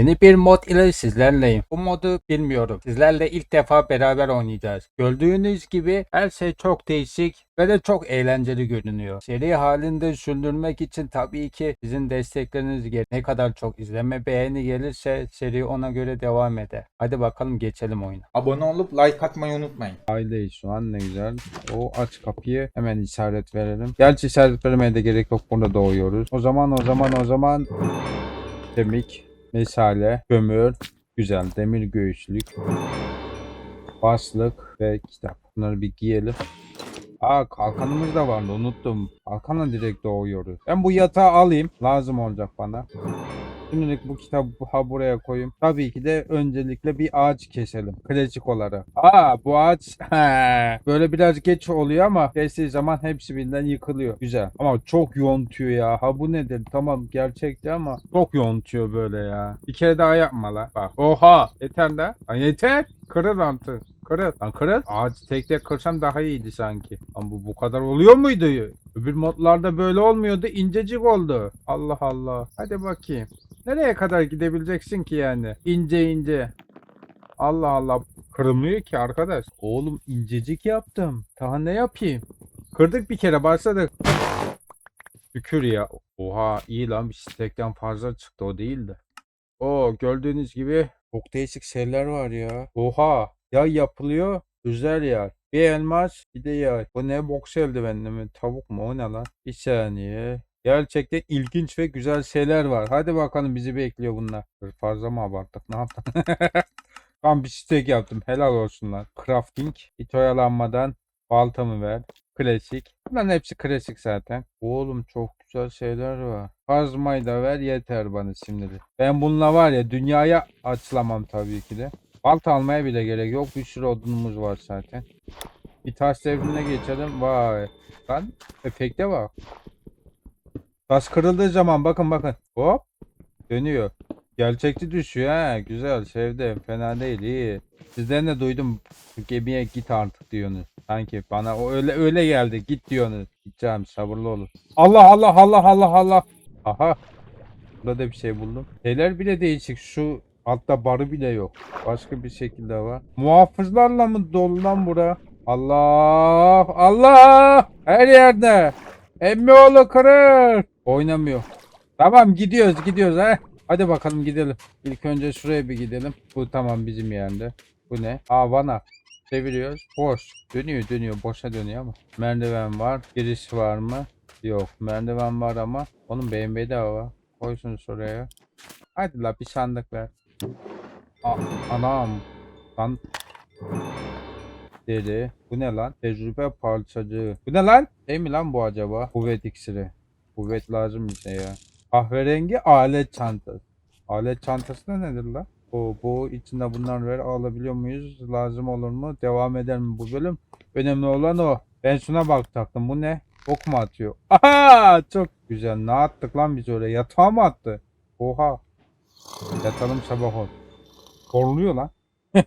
Yeni bir mod ile sizlerleyim. Bu modu bilmiyorum. Sizlerle ilk defa beraber oynayacağız. Gördüğünüz gibi her şey çok değişik ve de çok eğlenceli görünüyor. Seri halinde sürdürmek için tabii ki sizin destekleriniz gerek. Ne kadar çok izleme beğeni gelirse seri ona göre devam eder. Hadi bakalım geçelim oyuna. Abone olup like atmayı unutmayın. Aileyiz şu an ne güzel. O aç kapıyı hemen işaret verelim. Gerçi işaret vermeye de gerek yok. Burada doğuyoruz. O zaman o zaman o zaman kemik, mesale, kömür, güzel demir göğüslük, baslık ve kitap. Bunları bir giyelim. Aa kalkanımız da vardı unuttum. Kalkanla direkt doğuyoruz. Ben bu yatağı alayım. Lazım olacak bana. Şimdilik bu kitabı ha buraya koyayım. Tabii ki de öncelikle bir ağaç keselim. Klasik olarak. Aa bu ağaç böyle biraz geç oluyor ama kestiği zaman hepsi birden yıkılıyor. Güzel. Ama çok yontuyor ya. Ha bu nedir? Tamam gerçekti ama çok yontuyor böyle ya. Bir kere daha yapma la. Bak. Oha. Yeter de. Lan yeter. Kırıl artık. Kırıl. Lan kırıl. Ağacı tek tek kırsam daha iyiydi sanki. Ama bu bu kadar oluyor muydu? Öbür modlarda böyle olmuyordu. incecik oldu. Allah Allah. Hadi bakayım. Nereye kadar gidebileceksin ki yani? İnce ince. Allah Allah. Kırılmıyor ki arkadaş. Oğlum incecik yaptım. Daha ne yapayım? Kırdık bir kere başladık. Şükür ya. Oha iyi lan bir stekten fazla çıktı o değildi. O gördüğünüz gibi çok değişik şeyler var ya. Oha ya yapılıyor özel ya. Bir elmas bir de yay. Bu ne boks eldivenli mi? Tavuk mu? O ne lan? Bir saniye. Gerçekten ilginç ve güzel şeyler var. Hadi bakalım bizi bekliyor bunlar. Fazla mı abarttık? Ne yaptın? Tam bir steak yaptım. Helal olsun lan. Crafting. Hiç oyalanmadan baltamı ver. Klasik. Bunların hepsi klasik zaten. Oğlum çok güzel şeyler var. Kazmayı da ver yeter bana şimdilik. Ben bununla var ya dünyaya açılamam tabii ki de. Balta almaya bile gerek yok. Bir sürü odunumuz var zaten. Bir taş devrine geçelim. Vay. Lan efekte bak. Taş kırıldığı zaman bakın bakın. Hop. Dönüyor. Gerçekçi düşüyor ha. Güzel sevdim. Fena değil iyi. Sizden de duydum. Gemiye git artık diyorsunuz. Sanki bana o öyle öyle geldi. Git diyorsunuz. Gideceğim sabırlı olun. Allah Allah Allah Allah Allah. Aha. Burada bir şey buldum. Şeyler bile değişik. Şu altta barı bile yok. Başka bir şekilde var. Muhafızlarla mı dolu lan bura? Allah Allah. Her yerde. Emmi oğlu kırır. Oynamıyor. Tamam gidiyoruz gidiyoruz ha. Hadi bakalım gidelim. İlk önce şuraya bir gidelim. Bu tamam bizim yerde. Bu ne? Aa vana. Çeviriyoruz. Boş. Dönüyor dönüyor. Boşa dönüyor ama. Merdiven var. Giriş var mı? Yok. Merdiven var ama. Onun BMW de var. Koysun şuraya. Hadi la bir sandık ver. A anam. Lan. Deri. Bu ne lan? Tecrübe parçacığı. Bu ne lan? Şey mi lan bu acaba? Kuvvet iksiri. Kuvvet lazım bize ya. Kahverengi alet çantası. Alet çantası da nedir lan? Bu, bu içinde bunlar ver alabiliyor muyuz? Lazım olur mu? Devam eder mi bu bölüm? Önemli olan o. Ben şuna bakacaktım. Bu ne? Ok mu atıyor? Aha! Çok güzel. Ne attık lan biz oraya? Yatağa mı attı? Oha. Yatalım sabah ol. Koruluyor lan.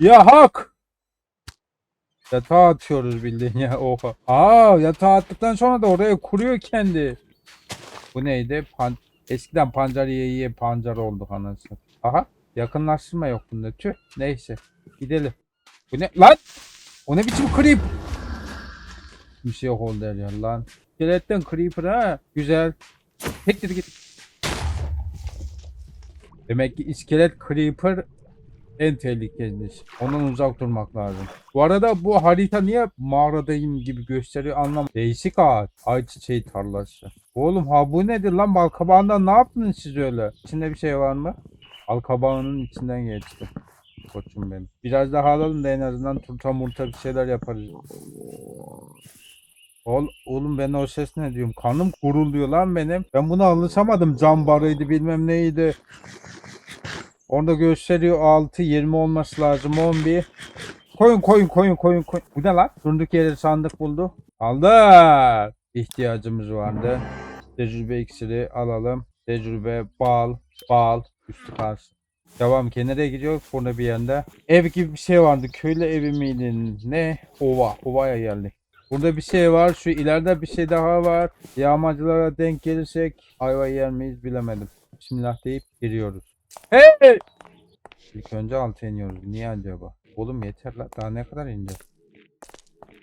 ya hak! Yatağa atıyoruz bildiğin ya. Oha. Aa yatağa attıktan sonra da oraya kuruyor kendi. Bu neydi? Pan Eskiden pancar yiye yiye pancar olduk anasını. Aha. Yakınlaştırma yok bunda. Tüh. Neyse. Gidelim. Bu ne? Lan! O ne biçim creep? Bir şey yok oldu yer lan. Skeletten creeper ha. Güzel. Tektir git. Demek ki iskelet creeper en tehlikelisi. Ondan uzak durmak lazım. Bu arada bu harita niye mağaradayım gibi gösteriyor anlam. Değişik ağaç. Ayçiçeği tarlası. Oğlum ha bu nedir lan balkabağından ne yaptınız siz öyle? İçinde bir şey var mı? Balkabağının içinden geçti. Koçum benim. Biraz daha alalım da en azından turta murta bir şeyler yaparız. Ol, oğlum ben o ses ne diyorum? Kanım gurulduyor lan benim. Ben buna alışamadım. Cam barıydı bilmem neydi. Orada gösteriyor 6 20 olması lazım 11. Koyun koyun koyun koyun koyun. Bu ne lan? Durduk yere sandık buldu. Aldı. İhtiyacımız vardı. Tecrübe iksiri alalım. Tecrübe bal bal üstü kalsın. Devam ki nereye gidiyor? Burada bir yanda. Ev gibi bir şey vardı. Köylü evi miydi? Ne? Ova. Ova'ya geldik. Burada bir şey var. Şu ileride bir şey daha var. Yağmacılara denk gelirsek ayva yer miyiz bilemedim. Bismillah deyip giriyoruz. Hey! İlk önce alta iniyoruz. Niye acaba? Oğlum yeter la. Daha ne kadar ineceğiz?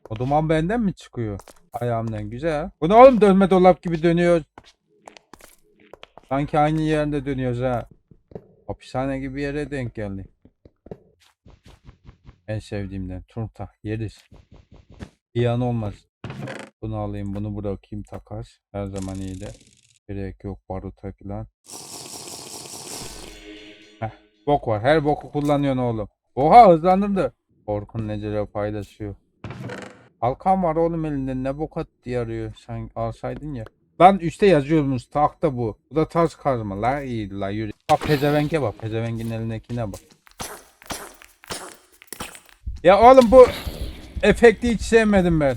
O duman benden mi çıkıyor? Ayağımdan güzel. Bu ne oğlum dönme dolap gibi dönüyor. Sanki aynı yerde dönüyoruz ha. Hapishane gibi yere denk geldi. En sevdiğimden. Turta. Yeriz. Bir olmaz. Bunu alayım bunu bırakayım takas. Her zaman iyidir. Gerek yok baruta falan. Bok var. Her boku kullanıyorsun oğlum. Oha hızlandırdı. Orkun Necer'e paylaşıyor. Halkan var oğlum elinde ne bok at diye arıyor. Sen alsaydın ya. Lan üstte yazıyormuş tahta bu. Bu da taş kazma la iyi la yürü. Bak pezevenge bak pezevengin elindekine bak. Ya oğlum bu efekti hiç sevmedim ben.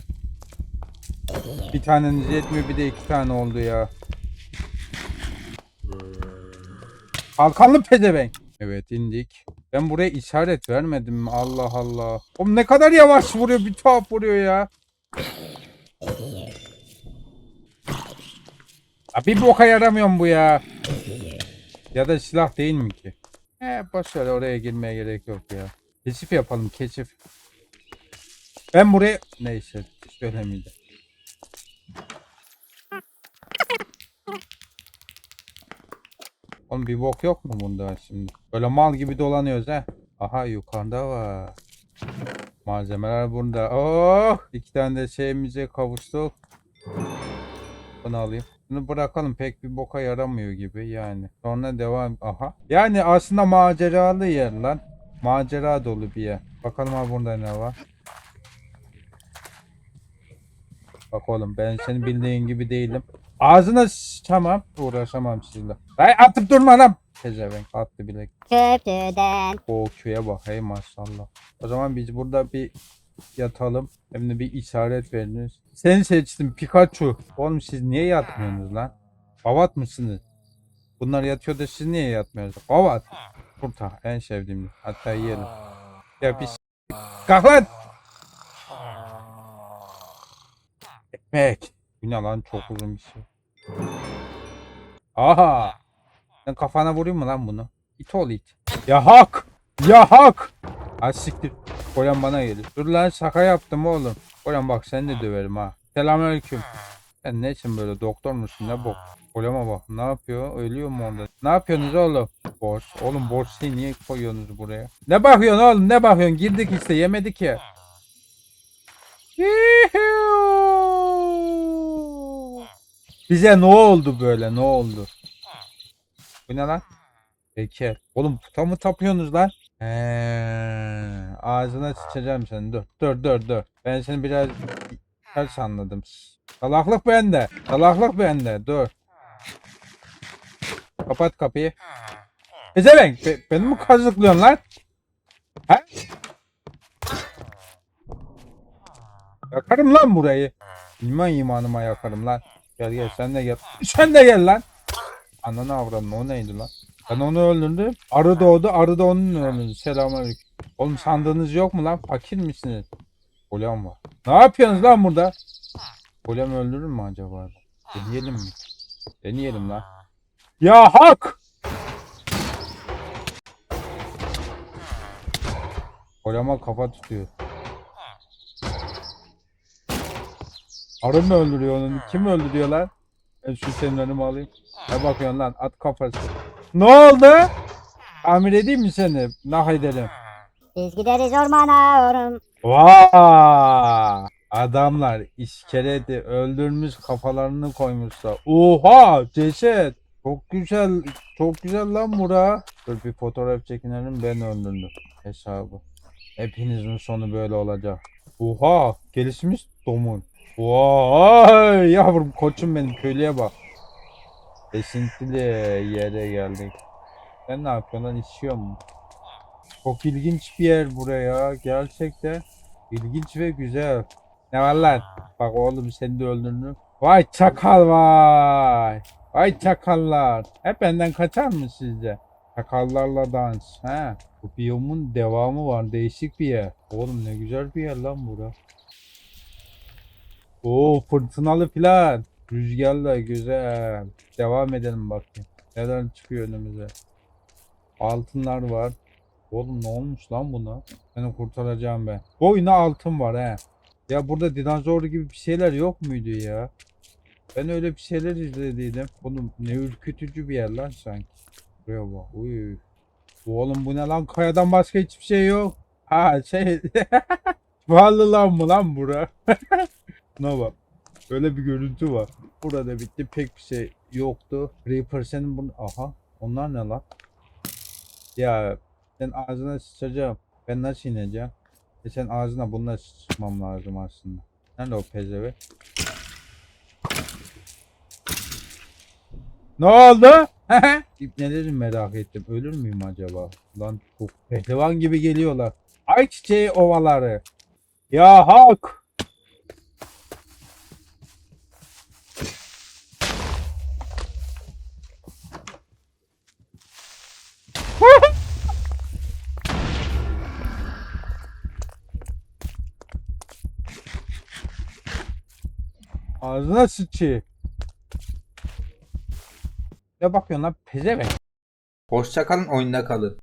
Bir taneniz yetmiyor bir de iki tane oldu ya. Kalkanlı pezevenk. Evet indik. Ben buraya işaret vermedim mi? Allah Allah. Oğlum ne kadar yavaş vuruyor bir tuhaf vuruyor ya. Ya bir boka yaramıyorum bu ya. Ya da silah değil mi ki? He boş ver oraya girmeye gerek yok ya. Keşif yapalım keşif. Ben buraya... Neyse söylemeyeceğim. Oğlum bir bok yok mu bunda şimdi? Böyle mal gibi dolanıyoruz ha. Aha yukarıda var. Malzemeler burada. Oh! İki tane de şeyimize kavuştuk. Bunu alayım. Bunu bırakalım pek bir boka yaramıyor gibi yani. Sonra devam. Aha. Yani aslında maceralı yer lan. Macera dolu bir yer. Bakalım abi burada ne var. Bak oğlum ben senin bildiğin gibi değilim. Ağzına s- tamam. Uğraşamam sizinle. Ay atıp durma lan. Pezevenk attı bilek. Köprüden O köye bak hey maşallah. O zaman biz burada bir yatalım. Hem de bir işaret veriniz. Seni seçtim Pikachu. Oğlum siz niye yatmıyorsunuz lan? Bavat mısınız? Bunlar yatıyor da siz niye yatmıyorsunuz? Bavat. Kurta en sevdiğim. Hatta yiyelim. Ya bir Kalk lan. Ekmek. Bu ne lan çok uzun bir şey. Aha. Ben kafana vurayım mı lan bunu? İt ol it. Ya hak! Ya hak! Ha siktir. Koyan bana gelir. Dur lan şaka yaptım oğlum. Koyan bak seni de döverim ha. Selamünaleyküm. Sen ne için böyle doktor musun ne bok? Kolyama bak ne yapıyor? Ölüyor mu orada? Ne yapıyorsunuz oğlum? Borç. Oğlum borçluyu niye koyuyorsunuz buraya? Ne bakıyorsun oğlum ne bakıyorsun? Girdik işte yemedik ya. Yuhuu! Bize ne oldu böyle ne oldu? Bu ne lan? Peki. Oğlum puta mı tapıyorsunuz lan? He, ağzına sıçacağım seni. Dur dur dur dur. Ben seni biraz ters anladım. Salaklık bende. Salaklık bende. Dur. Kapat kapıyı. Ezevenk. Be, beni mi kazıklıyorsun lan? He? Yakarım lan burayı. İman imanıma yakarım lan. Gel gel sen de gel. Sen de gel lan. Ananı avradın o neydi lan? Ben onu öldürdüm. Arı doğdu, arı da onun öldürdü. Selamünaleyküm. Oğlum sandığınız yok mu lan? Fakir misiniz? Golem var. Ne yapıyorsunuz lan burada? Golem öldürür mü acaba? Deneyelim mi? Deneyelim lan. Ya hak! Golema kafa tutuyor. Arı mı öldürüyor onu? Kim öldürüyor lan? Ben şu semlerimi alayım. Ne bakıyorsun lan? At kafası. Ne oldu? Tamir edeyim mi seni? Nah edelim. biz gideriz ormana orum. Vaa! Adamlar iskeleti öldürmüş kafalarını koymuşlar. Oha! Ceset! Çok güzel. Çok güzel lan bura. Dur bir fotoğraf çekinelim ben öldürdüm. Hesabı. Hepinizin sonu böyle olacak. Oha! Gelişmiş domun. Vay! Yavrum koçum benim köylüye bak. Esintili yere geldik. Sen ne yapıyorsun lan içiyor mu? Çok ilginç bir yer buraya gerçekten. İlginç ve güzel. Ne var lan? Bak oğlum seni de öldürdüm. Vay çakal vay. Vay çakallar. Hep benden kaçar mı sizce? Çakallarla dans. He. Bu biyomun devamı var. Değişik bir yer. Oğlum ne güzel bir yer lan bura. Oo fırtınalı filan. Rüzgarla güzel. Devam edelim bakayım. Neler çıkıyor önümüze. Altınlar var. Oğlum ne olmuş lan buna? Seni kurtaracağım ben. Boyuna altın var he. Ya burada dinozor gibi bir şeyler yok muydu ya? Ben öyle bir şeyler izlediydim. Oğlum ne ürkütücü bir yer lan sanki. Buraya bak. Uy. Oğlum bu ne lan? Kayadan başka hiçbir şey yok. Ha şey. Pahalı lan mı lan bura? Buna bak. Öyle bir görüntü var. Burada bitti pek bir şey yoktu. Reaper senin bunu... Aha. Onlar ne lan? Ya sen ağzına sıçacağım. Ben nasıl ineceğim? E sen ağzına bununla sıçmam lazım aslında. Nerede o pezeve? Ne oldu? İpneleri merak ettim. Ölür müyüm acaba? Lan çok pehlivan gibi geliyorlar. Ay çiçeği ovaları. Ya hak. Ağzına sıçı. Ne bakıyorsun lan pezevenk? Hoşça kalın oyunda kalın.